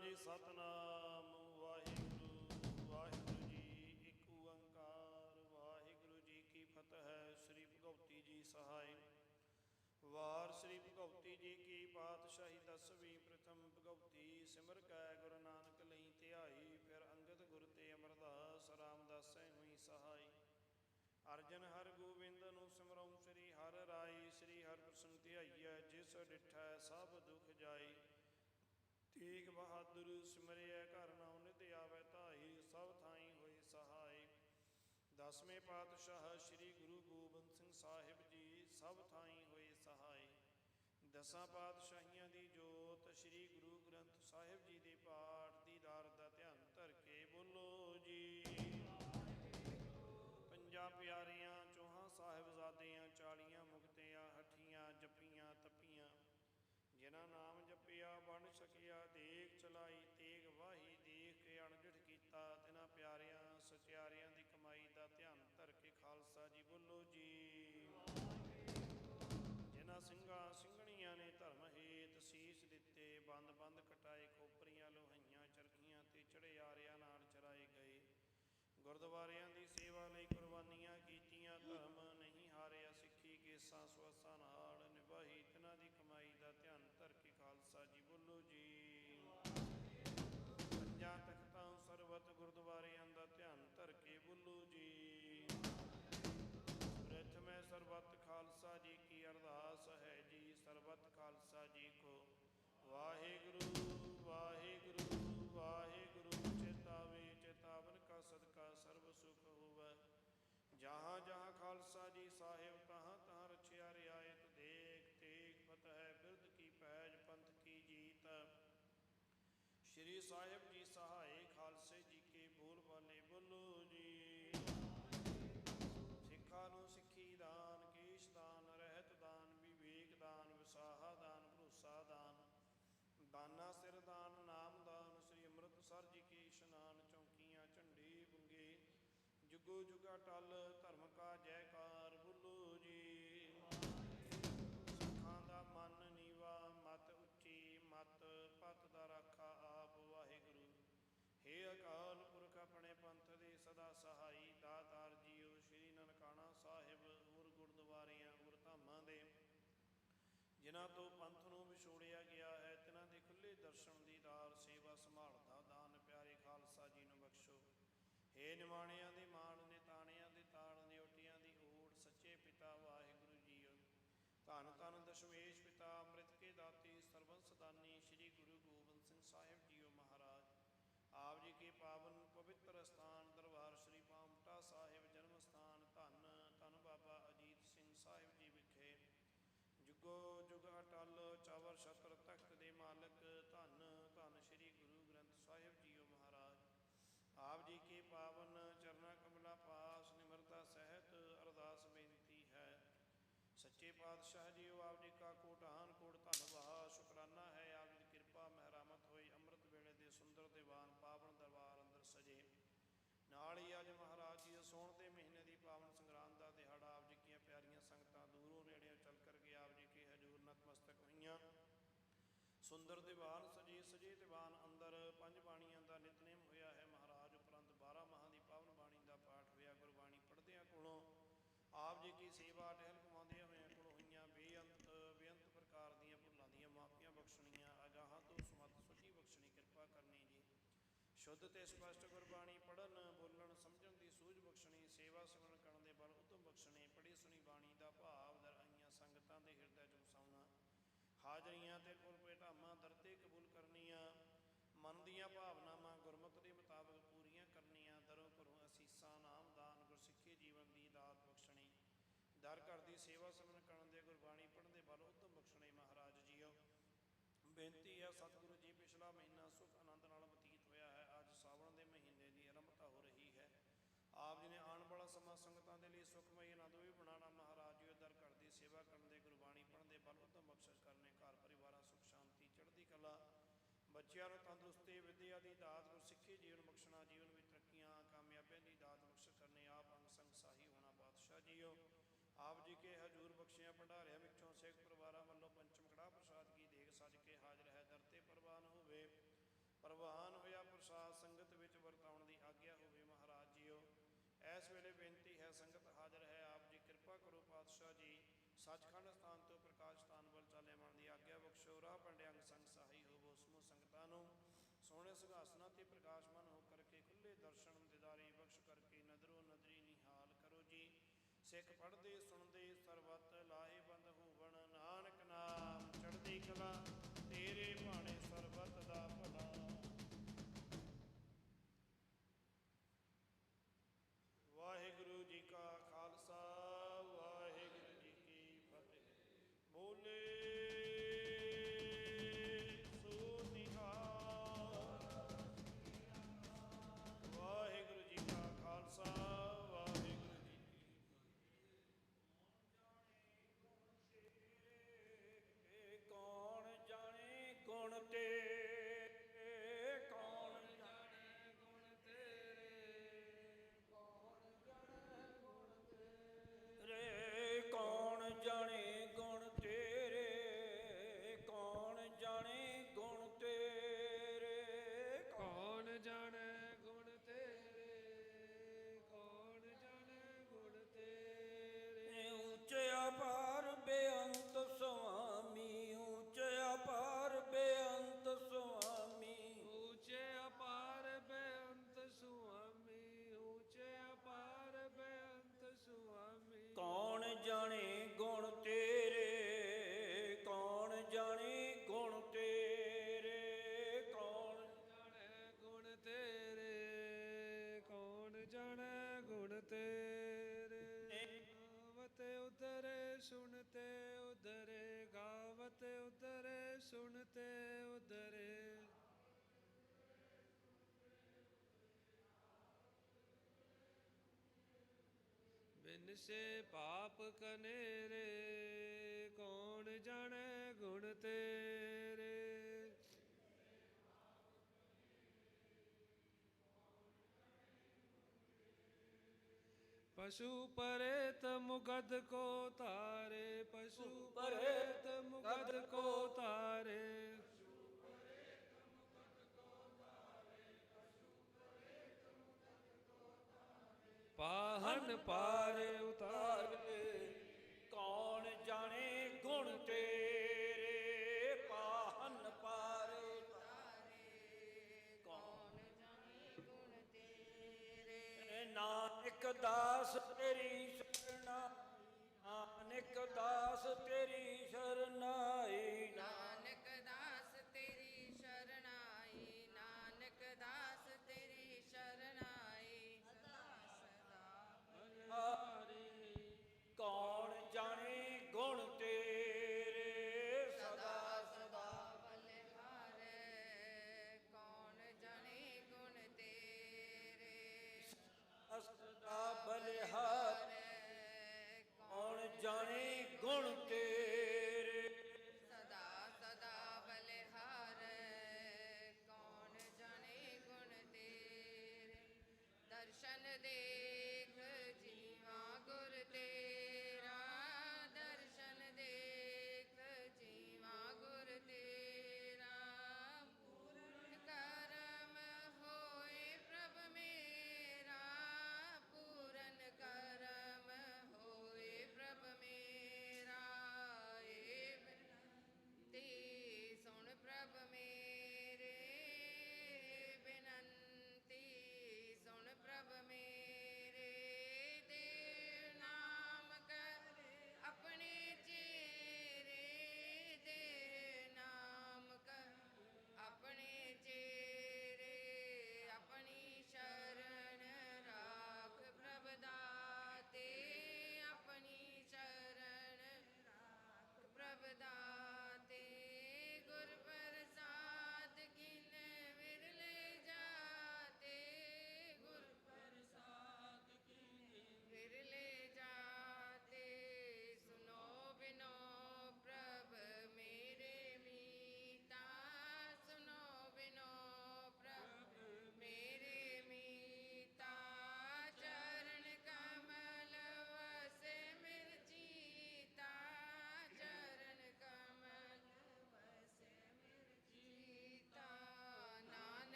ਜੀ ਸਤਨਾਮ। ਵਾਹਿਗੁਰੂ ਵਾਹਿਗੁਰੂ ਜੀ ਇੱਕ ਓੰਕਾਰ। ਵਾਹਿਗੁਰੂ ਜੀ ਕੀ ਫਤਿਹ। ਸ੍ਰੀ ਭਗਵਤੀ ਜੀ ਸਹਾਇ ਵਾਰ ਸ੍ਰੀ ਭਗਵਤੀ ਜੀ ਕੀ ਪਾਤਸ਼ਾਹੀ ਦਸਵੀਂ ਪ੍ਰਥਮ ਭਗਵਤੀ ਸਿਮਰ ਕੈ ਗੁਰੂ ਨਾਨਕ ਲਈ ਧਿਆਈ, ਫਿਰ ਅੰਗਦ ਗੁਰ ਤੇ ਅਮਰਦਾਸ ਰਾਮਦਾਸੈ ਹੋਈ ਸਹਾਈ। ਅਰਜਨ ਹਰ ਗੋਬਿੰਦ ਨੂੰ ਸਿਮਰਉ ਸ੍ਰੀ ਹਰ ਰਾਈ, ਸ੍ਰੀ ਹਰਿ ਪ੍ਰਸੰਨ ਧਿਆਈਐ ਜਿਸ ਡਿਠੈ ਸਭ ਦੁਖ ਜਾਈ। ਤੇਗ ਬਹਾਦਰ ਸਿਮਰਿਐ ਘਰ ਨਾਉ ਨਿਤ ਆਵੈ ਧਾਈ ਸਭ ਥਾਈ ਹੋਏ ਸਹਾਈ। ਦਸਵੇਂ ਪਾਤਸ਼ਾਹ ਸ੍ਰੀ ਗੁਰੂ ਗੋਬਿੰਦ ਸਿੰਘ ਸਾਹਿਬ ਜੀ ਸਭ ਥਾਈ ਹੋਏ ਸਹਾਈ। ਦਸਾਂ ਪਾਤਸ਼ਾਹੀਆਂ ਦੀ ਜੋਤ ਸ੍ਰੀ ਗੁਰੂ ਗ੍ਰੰਥ ਸਾਹਿਬ ਜੀ ਦੇ ਪਾਠ ਦੀ ਦਾਰ ਦਾ ਧਿਆਨ ਧਰ ਕੇ ਬੋਲੋ ਜੀ। ਪੰਜਾਂ ਪਿਆਰਿਆਂ, ਚੋਹਾਂ ਸਾਹਿਬਜ਼ਾਦਿਆਂ ਚਾਲੀਆਂ ਮੁਕਤਿਆਂ, ਹਠੀਆਂ, ਜੱਪੀਆਂ, ਤਪੀਆਂ, ਜਿਨ੍ਹਾਂ ਨਾਮ ਜਪਿਆ ਬਣ ਸਿੱਖੀ ਕੇਸਾਂ ਨਾਲ ਨਿਭਾਈ, ਤਿਨਾਂ ਦੀ ਕਮਾਈ ਦਾ ਧਿਆਨ ਧਰ ਕੇ ਖਾਲਸਾ ਜੀ ਬੋਲੋ ਜੀ। ਪੰਜਾਂ ਤਖਤਾਂ ਸਰਬਤ ਗੁਰਦੁਆਰਿਆਂ ਦਾ ਧਿਆਨ ਧਰ ਕੇ ਬੋਲੋ ਜੀ। ਪ੍ਰਥਮੇ ਸਰਬਤ ਖਾਲਸਾ ਜੀ ਕੀ ਅਰਦਾਸ ਹੈ ਜੀ, ਸਰਬਤ ਖਾਲਸਾ ਜੀ ਕੋ ਵਾਹਿਗੁਰੂ ਵਾਹਿਗੁਰੂ ਵਾਹਿਗੁਰੂ, ਚੇਤਾਵੇ, ਚੇਤਾਵਨ ਕਾ ਸਦਕਾ ਸਰਬ ਸੁਖ ਹੋਵੇ। ਜਹਾਂ ਜਹਾਂ ਸਾਹਿਬ ਜੀ ਸਹਾਏ ਖਾਲਸੇ ਜੀ ਕੇ ਬੋਲ ਵਾਲੇ ਬੋਲੋ ਜੀ। ਸਿੱਖਾਂ ਨੂੰ ਸਿੱਖੀ ਦਾਨ, ਕੇਸ਼ ਦਾਨ, ਰਹਿਤ ਦਾਨ, ਵਿਵੇਕ ਦਾਨ, ਵਿਸਾਹਾ ਦਾਨ, ਭਰੋਸਾ ਦਾਨ, ਦਾਨਾ ਸਿਰ ਦਾਨ, ਨਾਮ ਦਾਨ, ਸ੍ਰੀ ਅੰਮ੍ਰਿਤਸਰ ਜੀ ਕੀ ਇਸ਼ਨਾਨ ਚੌਂਕੀਆਂ, ਝੰਡੇ ਬੁੰਗੇ, ਜੁਗੋ ਜੁਗਾ ਟਲ ਜਿਨ੍ਹਾਂ ਤੋਂ ਪੰਥ ਨੂੰ ਵਿਛੋੜਿਆ ਗਿਆ ਹੈ ਤਿਨਾਂ ਦੇ ਖੁੱਲੇ ਦਰਸ਼ਨ ਦੀਦਾਰ ਸੇਵਾ ਸੰਭਾਲਦਾ ਦਾਨ ਪਿਆਰੇ ਖਾਲਸਾ ਜੀ ਨੂੰ ਬਖਸ਼ੋ। ਹੇ ਨਿਮਾਣਿਆਂ ਦੇ ਮਾਣ ਨੇ, ਤਾਣਿਆਂ ਦੇ ਤਾਣ ਨੇ, ਓਟੀਆਂ ਦੀ ਓੜ, ਸੱਚੇ ਪਿਤਾ ਵਾਹਿਗੁਰੂ ਜੀਓ ਧੰਨ ਧੰਨ ਦਸ਼ਮੇਸ਼ ਪਿਤਾ, ਅੰਮ੍ਰਿਤ ਕੇ ਦਾਤੀ ਸਰਬੰਸ ਦਾਨੀ ਸ੍ਰੀ ਗੁਰੂ ਗੋਬਿੰਦ ਸਿੰਘ ਸਾਹਿਬ ਜੀਓ ਮਹਾਰਾਜ ਆਪ ਜੀ ਕੇ ਪਾਵਨ ਪਵਿੱਤਰ ਸਥਾਨ ਦਰਬਾਰ ਸ੍ਰੀ ਪਾਮਟਾ ਸਾਹਿਬ ਜਨਮ ਸਥਾਨ ਧੰਨ ਧੰਨ ਬਾਬਾ ਅਜੀਤ ਸਿੰਘ ਸਾਹਿਬ ਜੀ ਵਿਖੇ ਜੁਗੋ ਜੁਗ ਅਟਲ ਚਾਵਰ ਛਤਰ ਤਖਤ ਦੇ ਮਾਲਕ ਧੰਨ ਧੰਨ ਸ੍ਰੀ ਗੁਰੂ ਗ੍ਰੰਥ ਸਾਹਿਬ ਜੀਓ ਮਹਾਰਾਜ ਆਪ ਜੀ ਕੇ ਪਾਵਨ ਚਰਨਾ ਕਮਲਾ ਪਾਸ ਨਿਮਰਤਾ ਸਹਿਤ ਅਰਦਾਸ ਬੇਨਤੀ ਹੈ ਸੱਚੇ ਪਾਤਸ਼ਾਹ ਉਹ ਆਪ ਜੀ ਕਾ ਕੋਟਾਨ ਕੋਟ ਧੰਨਵਾਦ, ਸ਼ੁਕਰਾਨਾ ਹੈ ਆਪ ਜੀ ਦੀ ਕਿਰਪਾ ਮਹਿਰਾਮਤ ਹੋਈ, ਅੰਮ੍ਰਿਤ ਵੇਲੇ ਦੇ ਸੁੰਦਰ ਦੀਵਾਨ ਪਾਵਨ ਦਰਬਾਰ ਅੰਦਰ ਸਜੇ। ਨਾਲ ਹੀ ਅੱਜ ਮਹਾਰਾਜ ਜੀ ਦੇ ਸੋਹਣ ਦੇ ਮਹੀਨੇ ਦੀ ਪਾਵਨ ਸੰਗਰਾਂਦ ਦਾ ਦਿਹਾੜਾ ਆਪ ਜੀ ਕੀਆਂ ਪਿਆਰੀਆਂ ਸੰਗਤਾਂ ਦੂਰੋਂ ਨੇੜਿਓਂ ਚੱਲ ਕਰ ਆਪ ਜੀ ਕੇ ਹਜੂਰ ਨਤਮਸਤਕ ਹੋਈਆਂ। ਸੁੰਦਰ ਦੀਵਾਨ ਸਜੇ ਸਜੇ ਦੀਵਾਨ ਅੰਦਰ ਪੰਜ ਬਾਣੀਆਂ ਦਾ ਨਿਤਨੇਮ ਹੋਇਆ ਹੈ। ਮਹਾਰਾਜ ਉਪਰੰਤ 12 ਮਹਾਂ ਦੀ ਪਾਵਨ ਬਾਣੀ ਦਾ ਪਾਠ ਹੋਇਆ। ਗੁਰਬਾਣੀ ਪੜ੍ਹਦਿਆਂ ਕੋਲੋਂ ਆਪ ਜੀ ਕੀ ਸੇਵਾ ਟਹਿਲ ਕਮਾਉਂਦੇ ਹੋਏ ਕੋਲ ਹੋਈਆਂ ਬੇਅੰਤ ਬੇਅੰਤ ਪ੍ਰਕਾਰ ਦੀਆਂ ਭੁੱਲਾਂ ਦੀਆਂ ਮਾਫੀਆਂ ਬਖਸ਼ਣੀਆਂ ਅਗਾਹਾਂ ਤੋਂ ਸਮਤ ਸੁਚੀ ਬਖਸ਼ਣੀ ਕਿਰਪਾ ਕਰਨੀ ਜੀ ਸ਼ੁੱਧ ਤੇ ਸਪਸ਼ਟ ਗੁਰਬਾਣੀ ਪੜਨ ਬੋਲਣ, ਸਮਝਣ ਦੀ ਸੂਝ ਬਖਸ਼ਣੀ, ਸੇਵਾ ਸਿਮਰਨ ਕਰਨ ਦੇ ਬਲ ਉਤਮ ਬਖਸ਼ਣੇ ਪੜੀ ਸੁਣੀ ਬਾਣੀ ਦਾ ਭਾਵ ਦਰਾਈਆਂ ਸੰਗਤਾਂ ਦੇ ਹਿਰਦੇ ਚ ਵਸਾਉਣਾ। ਹਾਜ਼ਰੀਆਂ ਤੇ ਪੁਰਪੇ ਢਾਮਾਂ ਦਰਤੇ ਕਬੂਲ ਕਰਨੀਆਂ, ਮਨ ਦੀਆਂ ਭਾਵਨਾਵਾਂ ਗੁਰਮਤ ਦੇ ਮੁਤਾਬਕ ਪੂਰੀਆਂ ਕਰਨੀਆਂ, ਦਰੋਂ ਘਰੋਂ ਅਸੀਸਾਂ ਨਾਮ, ਦਾਨ, ਗੁਰਸਿੱਖੀ ਜੀਵਨ ਦੀ ਦਾਤ ਬਖਸ਼ਣੀ। ਦਰ ਘਰ ਦੀ ਸੇਵਾ ਸਿਮਰਨ ਕਰਨ ਦੇ ਗੁਰਬਾਣੀ ਪੜ੍ਹਨ ਦੇ ਬਲ ਉਤਮ ਬਖਸ਼ਣੇ ਮਹਾਰਾਜ ਜੀਓ। ਬੇਨਤੀ ਹੈ ਸਤਿਗੁਰੂ ਜੀ ਪਿਛਲਾ ਮਹੀਨਾ ਸੁਖ ਆਨੰਦ ਨਾਲ ਬਤੀਤ ਹੋਇਆ ਹੈ ਅੱਜ ਸਾਵਣ ਦੇ ਮਹੀਨੇ ਦੀ ਆਰੰਭਤਾ ਹੋ ਰਹੀ ਹੈ ਆਪ ਜੀ ਨੇ ਆਉਣ ਵਾਲਾ ਸਮਾਂ ਸੰਗਤਾਂ ਦੇ ਲਈ ਸੁਖਮਈ ਆਨੰਦ ਵੀ ਬਣਾਉਣਾ ਮਹਾਰਾਜ ਜੀ ਦਰ ਘਰ ਦੀ ਸੇਵਾ ਕਰਨ ਦੇ, ਗੁਰਬਾਣੀ ਪੜ੍ਹਨ ਦੇ ਬਲ ਬਖਸ਼ਿਸ਼ ਕਰਨੇ, ਘਰ ਪਰਿਵਾਰਾਂ, ਸੁਖ, ਸ਼ਾਂਤੀ, ਚੜ੍ਹਦੀ ਕਲਾ। ਬੱਚਿਆਂ ਨੂੰ ਤੰਦਰੁਸਤੀ, ਵਿਦਿਆ ਦੀ ਦਾਤ ਨੂੰ ਸਿੱਖੀ, ਜੀਵਨ ਬਖਸ਼ਣਾ, ਜੀਵਨ ਵਿੱਚ ਤਰੱਕੀਆਂ, ਕਾਮਯਾਬੀਆਂ ਦੀ ਦਾਤ ਬਖਸ਼ ਕਰਨੇ, ਆਪ ਅੰਗ ਸੰਗ ਸਾਹੀ ਹੋਣਾ ਬਾਦਸ਼ਾਹ ਜੀਓ। ਆਪ ਜੀ ਕੇ ਹਜੂਰ ਬਖਸ਼ਿਆ, ਭੰਡਾਰਿਆਂ ਵਿੱਚੋਂ ਸਿੱਖ ਪਰਿਵਾਰਾਂ ਵੱਲੋਂ ਪੰਚਮ ਕੜਾ ਪ੍ਰਸਾਦ ਕੀ ਦੇਗ ਸਜ ਕੇ ਹਾਜ਼ਰ ਹੈ, ਦਰ ਤੇ ਪ੍ਰਵਾਨ ਹੋਵੇ। ਪ੍ਰਵਾਨ ਹੋਇਆ ਪ੍ਰਸਾਦ ਸੰਗਤ ਵਿੱਚ ਵਰਤਾਉਣ ਦੀ ਆਗਿਆ ਹੋਵੇ ਮਹਾਰਾਜ ਜੀਓ ਇਸ ਵੇਲੇ ਬੇਨਤੀ ਹੈ ਸੰਗਤ ਹਾਜ਼ਰ ਹੈ ਆਪ ਜੀ ਕਿਰਪਾ ਕਰੋ ਪਾਤਸ਼ਾਹ ਜੀ ਸੱਚਖੰਡ ਸਥਾਨ ਤੋਂ ਪ੍ਰਕਾਸ਼ ਸਥਾਨ ਵੱਲ ਚਾਲੇ ਮਨ ਦੀ ਆਗਿਆ ਬਖਸ਼ੋ। ਰਾਹ ਪੰਡਿਆੰਗ ਸੰਗ ਸਹਾਈ ਹੋਵੋ ਸਮੂਹ ਸੰਗਤਾਂ ਨੂੰ। ਸੋਹਣੇ ਸਿੰਘਾਸਨਾਂ ਤੇ ਪ੍ਰਕਾਸ਼ਮਾਨ ਹੋ ਕਰਕੇ ਖੁੱਲੇ ਦਰਸ਼ਨ ਦਿਦਾਰੀ ਬਖਸ਼ ਕਰਕੇ ਨਦਰੋ ਨਦਰੀ ਨਿਹਾਲ ਕਰੋ ਜੀ। ਸਿੱਖ ਪੜਦੇ ਸੁਣਦੇ ਸਰਬਤ ਲਾਹੇਬੰਦ ਹੋਵਣ ਨਾਨਕ ਨਾਮ ਚੜ੍ਹਦੀ ਕਲਾ। ਸੁਣਤੇ ਉਧਰੇ। ਬਿਨ ਸੇ ਪਾਪ ਕਨੇਰੇ ਕੌਣ ਜਾਣੇ ਗੁਣ ਤੇਰੇ ਪਸ਼ੂ ਪਰੇਤ ਮੁਗਦ ਕੋ ਤਾਰੇ ਪਸ਼ੂ ਪਰੇਤ ਮੁਗਦ ਕੋ ਤਾਰੇ ਪਾਹਨ ਪਾਰ ਉਤਾਰ ਕੌਣ ਜਾਣੇ ਗੁਣ ਤੇਰੇ ਨਾਨਕ ਦਾਸ ਤੇਰੀ ਸ਼ਰਨਾ ਨਾਨਕ ਦਾਸ ਤੇਰੀ ਸ਼ਰਨਾਈ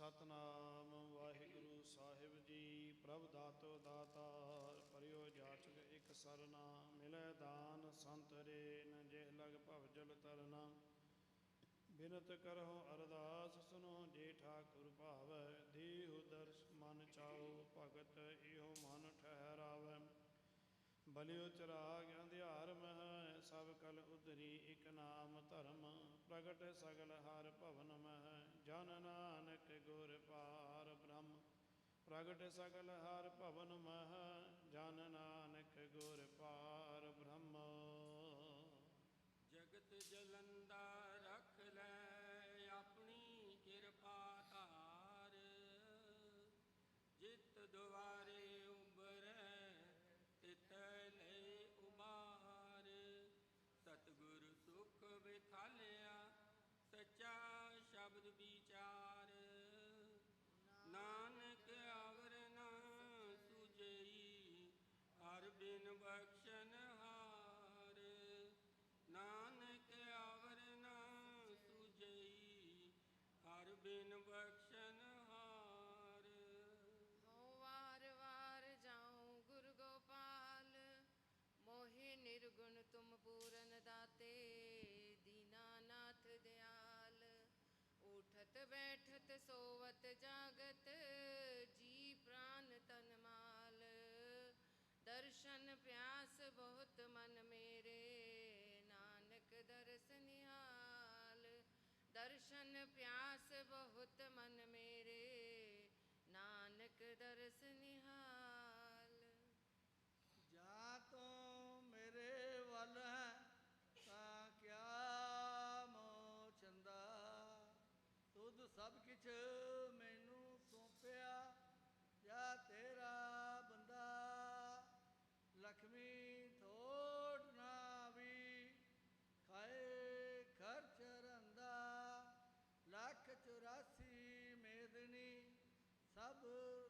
ਸਤਨਾਮ ਵਾਹਿਗੁਰੂ ਸਾਹਿਬ ਜੀ, ਪ੍ਰਭ ਦਾਤੋ ਦਾਤਾਰ ਪਰਿਓ ਜਾਚਕ ਇਕ ਸਰਨਾ, ਮਿਲੈ ਦਾਨ ਸੰਤ ਰੇ ਨ ਜਿਹ ਲਗ ਭਵ ਜਲ ਤਰਨਾ। ਬਿਨਤ ਕਰਹੁ ਅਰਦਾਸ, ਸੁਨੋ ਜੇ ਠਾਕੁਰ ਭਾਵੈ, ਦੇਹੁ ਦਰਸ ਮਨ ਚਾਓ ਭਗਤ ਇਹੋ ਮਨ ਠਹਿਰਾਵੈ। ਬਲਿਓ ਚਰਾਗ ਅੰਧਿਆਰ ਮਹਿ, ਸਭ ਕਲ ਉਧਰੀ ਇਕ ਨਾਮ ਧਰਮ, ਪ੍ਰਗਟ ਸਗਲ ਹਰ ਭਵਨ ਮਹਿ। ਜਨ ਨਾਨਕ ਗੁਰ ਪਾਰ ਬ੍ਰਹਮ ਪ੍ਰਗਟ ਸਗਲ ਹਰ ਭਵਨ ਮਹ ਜਨ ਨਾਨਕ ਗੁਰ ਦਰਸ਼ਨ ਪਿਆਸ ਬਹੁਤ ਮਨ ਮੇਰੇ, ਨਾਨਕ ਦਰਸ ਨਿਹਾਲ। ਦਰਸ਼ਨ ਪਿਆਸ ਬਹੁਤ ਮਨ ਮੇਰੇ, ਨਾਨਕ ਦਰਸ ਨਿਹਾਲ। ਜਾਂ ਤੂੰ ਮੇਰੇ ਵੱਲ ਹੈ, ਤਾਂ ਕਿਆ ਮੋ ਚੰਦਾ। ਤੁਧ ਸਭ ਕਿਛ ਸਭ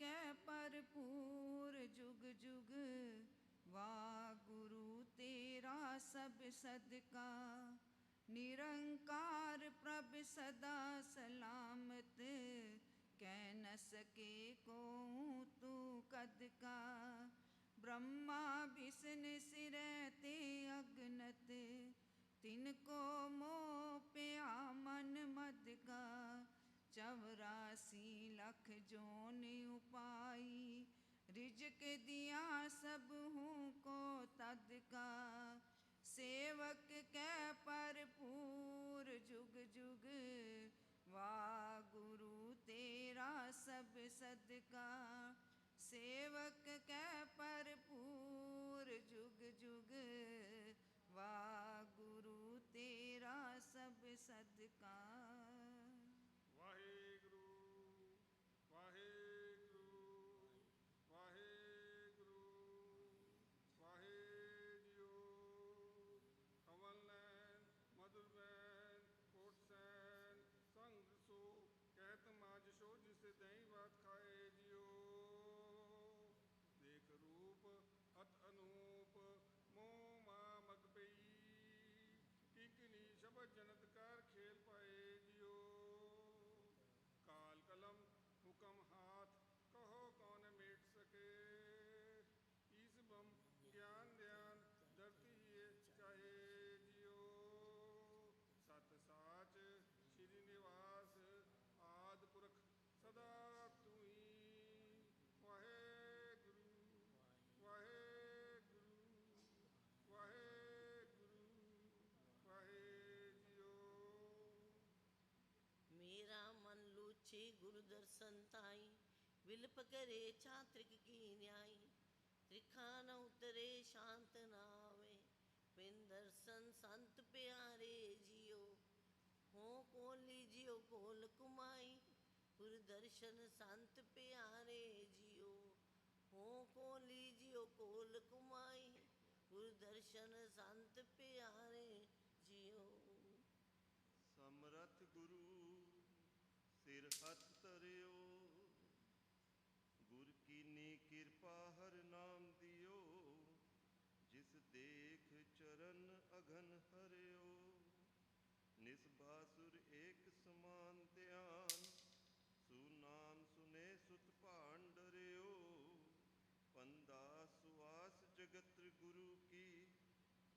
ਸੇਵਕ ਕੈ ਭਰਪੂਰ ਜੁਗ ਜੁਗ ਵਾਹਿਗੁਰੂ ਤੇਰਾ ਸਭ ਸਦਕਾ ਨਿਰੰਕਾਰ ਪ੍ਰਭ ਸਦਾ ਸਲਾਮਤ ਕਹਿ ਨ ਸਕੇ ਕੋ ਤੂੰ ਕਦ ਕਾ ਬ੍ਰਹਮਾ ਵਿਸ਼ਨ ਸਿਰੈ ਤੇ ਅਗਨਤ ਤਿਨ ਕੋ ਮੋ ਪਿਆ ਮਨ ਮਦ ਕਾ ਚਵਰਾਸੀ ਲਖ ਜੋਨ ਉਪਾਈ ਰਿਜਕ ਦਿਆ ਸਭ ਹੂੰ ਕੋ ਤਦ ਕਾ। ਸੇਵਕ ਕੈ ਭਰਪੂਰ ਜੁਗ ਜੁਗ ਵਾਹਿਗੁਰੂ ਤੇਰਾ ਸਭ ਸਦਕਾ। ਸੇਵਕ ਲੂਚੇ ਗੁਰ ਦਰਸ਼ਨ ਤਾਈ, ਵਿਲਪ ਕਰੇ ਚਾਤ੍ਰਿਕ ਕੀ ਨਿਆਈ, ਤ੍ਰਿਖਾ ਨ ਉਤਰੇ ਸ਼ਾਂਤ ਨਾ ਆਵੇ ਪਿੰਨ ਦਰਸ਼ਨ ਸੰਤ ਪਿਆਰੇ ਜੀਓ ਕੋਲ ਕੁਮਾਈ ਗੁਰ ਦਰਸ਼ਨ ਸੰਤ ਪਿਆਰੇ ਜਿਉ, ਹੋ ਕੋ ਲੀਜਿਓ ਕੋਲ ਕੁਮਾਈ ਗੁਰ ਦਰਸ਼ਨ ਸੰਤ ਪਿਆਰੇ ਜਿਉ। ਸਮਰਥ ਗੁਰੂ ਸਿਰ ਹੱਥ ਨਿਸਬਾਸੁਰ ਏਕ ਸਮਾਨ ਧਿਆਨ, ਸੂ ਨਾਮ ਸੁਨੇ ਸੁਤ ਭਾਣ ਡਰਿਓ। ਪੰਦਾ ਸੁਆਸ ਜਗਤ ਗੁਰੂ ਕੀ,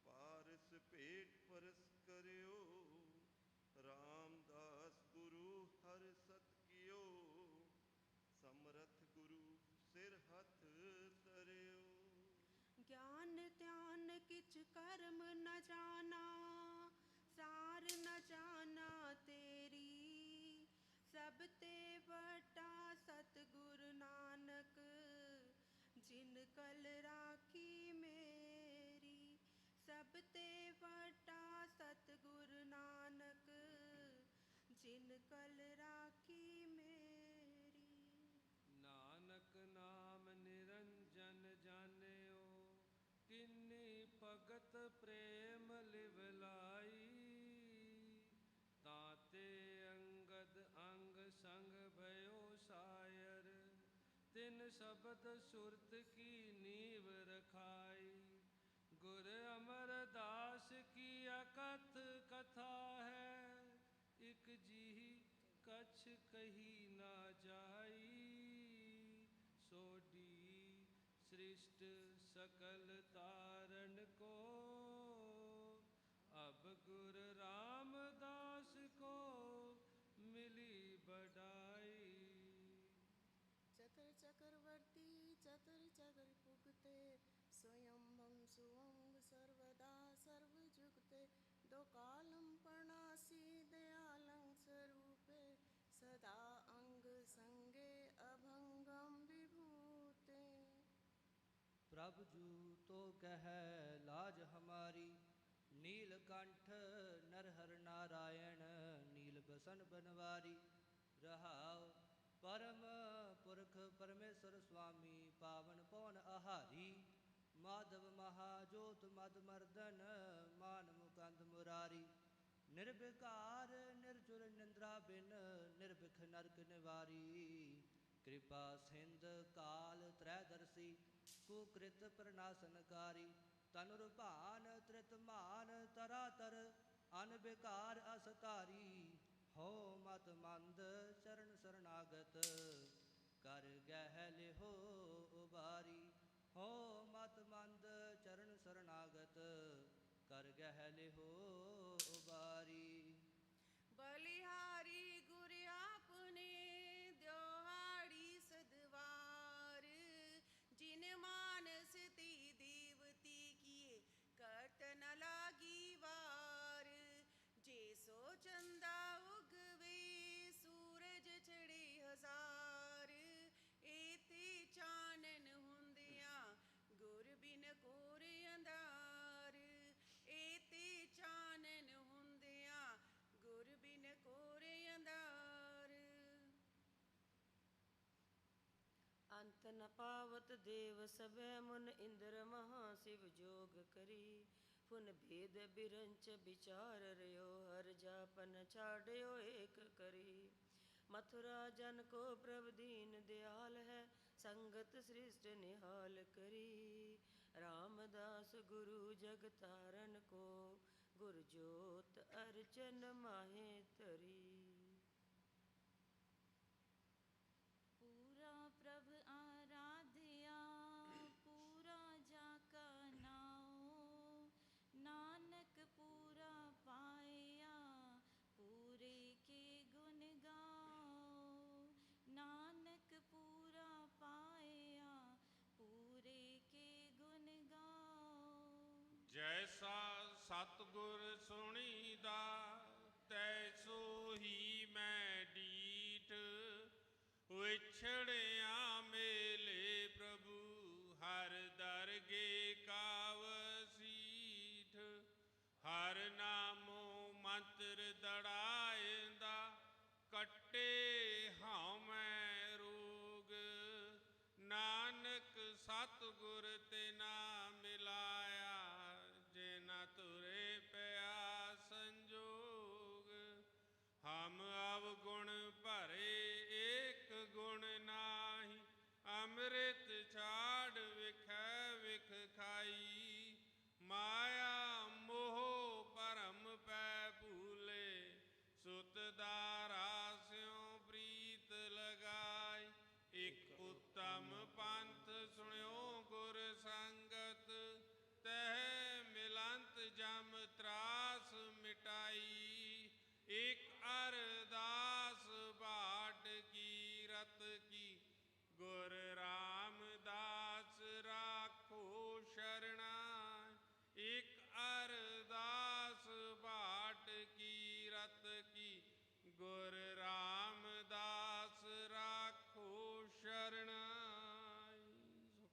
ਪਾਰਸ ਭੇਟ ਪਰਸ ਕਰਿਓ। ਰਾਮਦਾਸ ਗੁਰੂ ਹਰ ਸਤ ਕੀਓ, ਸਮਰਥ ਗੁਰੂ ਸਿਰ ਹੱਥ ਧਰਿਓ। ਗਿਆਨ ਧਿਆਨ ਕਿਛ ਕਰਮ ਨ ਜਾਣਾ ਸਾਰ ਨ ਜਾਣਾ ਤੇਰੀ। ਸਭ ਤੇ ਵਟਾ ਸਤਿਗੁਰ ਨਾਨਕ, ਜਿਨ ਕਲ ਰਾਖੀ ਮੇਰੀ। ਸਭ ਤੇ ਵਟਾ ਸਤਿਗੁਰ ਨਾਨਕ, ਜਿਨ ਕਲ ਰਾਖੀ ਮੇਰੀ। ਨਾਨਕ ਨਾਮ ਨਿਰੰਜਨ ਜਾਣਿਓ, ਕਿੰਨੀ ਭਗਤ ਤਿਨ ਸ਼ਬਦ ਸੁਰਤ ਕੀ ਨੀਵ ਰਖਾਈ? ਗੁਰ ਅਮਰਦਾਸ ਕੀ ਅਕਥ ਕਥਾ ਹੈ? ਇਕ ਜੀ ਕਛ ਕਹੀ ਨਾ ਜਾਈ। ਸੋਡੀ ਸ੍ਰਿਸ਼ਟ ਸਕਲ स्वयंभं सुवं सर्वदा सर्वजुगते दोकालं प्रणासि दयालं स्वरूपे सदा अङ्गसङ्गे अभङ्गं विभूते प्रभु जू तो कह लाज हमारी नीलकंठ नरहर नारायण नील बसन बनवारी रहाओ परम पुरख परमेश्वर स्वामी पावन पवन आहारी ਮਾਧਵ ਮਹਾਜੋਤ ਮਦ ਮਰਦਨ, ਮਾਨ ਮੁਕੰਦ ਮੁਰਾਰੀ। ਨਿਰਵਿਕਾਰ ਨਿਰਜੁਰ ਨਿੰਦਰਾ ਬਿਨ, ਨਿਰਭਿਖ ਨਰਕ ਨਿਵਾਰੀ। ਕਿਰਪਾ ਸਿੰਧ ਕਾਲ ਤ੍ਰੈਦਰਸੀ ਕੁਕ੍ਰਿਤ ਪ੍ਰਨਾਸਨਕਾਰੀ ਤਨੁਰ ਭਾਨ ਤ੍ਰਿਤ ਮਾਨ ਤਰਾਤਰ ਅਨਬਿਕਾਰ ਅਸਤਾਰੀ ਹੋ ਮਤ ਮੰਦ ਚਰਨ ਸਰਨਾਗਤ, ਕਰ ਗਹਿ ਲਿਹੋ ਉਬਾਰੀ। ਹੋ ਮਤ ਮੰਦ ਚਰਨ ਸਰਨਾਗਤ, ਕਰ ਗਹਿ ਲਿਹੋ ਉਬਾਰੀ ਬਲਿਹਾਰੀ ਗੁਰ ਆਪਨੇ ਦਿਹਾੜੀ ਸਦਵਾਰ, ਜਿਨ ਮਾ ਅੰਤ ਨ ਪਾਵਤ ਦੇਵ ਸਭੈ ਮੁਨ ਇੰਦਰ ਮਹਾ ਸਿਵ ਜੋਗ ਕਰੀ। ਫੁਨ ਭੇਦ ਬਿਰੰਚ ਵਿਚਾਰ ਰਿਓ, ਹਰ ਜਾਪਨ ਛਾੜਿਓ ਏਕ ਕਰੀ। ਮਥੁਰਾ ਜਨ ਕੋ ਪ੍ਰਭ ਦੀਨ ਦਿਆਲ ਹੈ, ਸੰਗਤ ਸ੍ਰਿਸ਼ਟ ਨਿਹਾਲ ਕਰੀ। ਰਾਮਦਾਸ ਗੁਰੂ ਜਗ ਤਾਰਨ ਕੋ, ਗੁਰ ਜੋਤ ਅਰਚਨ ਮਾਹੇ ਤਰੀ ਸਤਗੁਰ ਸੁਣੀ ਦਾ ਤੈ ਸੋਹੀ ਮੈਂ ਡੀਟ। ਵਿਛੜਿਆ ਮੇਲੇ ਪ੍ਰਭੂ, ਹਰ ਦਰਗੇ ਕਾਵ ਸੀਠ। ਹਰ ਨਾਮੋ ਮੰਤਰ ਦੜਾਇਂਦਾ ਕੱਟੇ ਮੈਂ ਰੋਗ। ਨਾਨਕ ਸਤਗੁਰ ਤੇ ਨਾਮ ਗੁਣ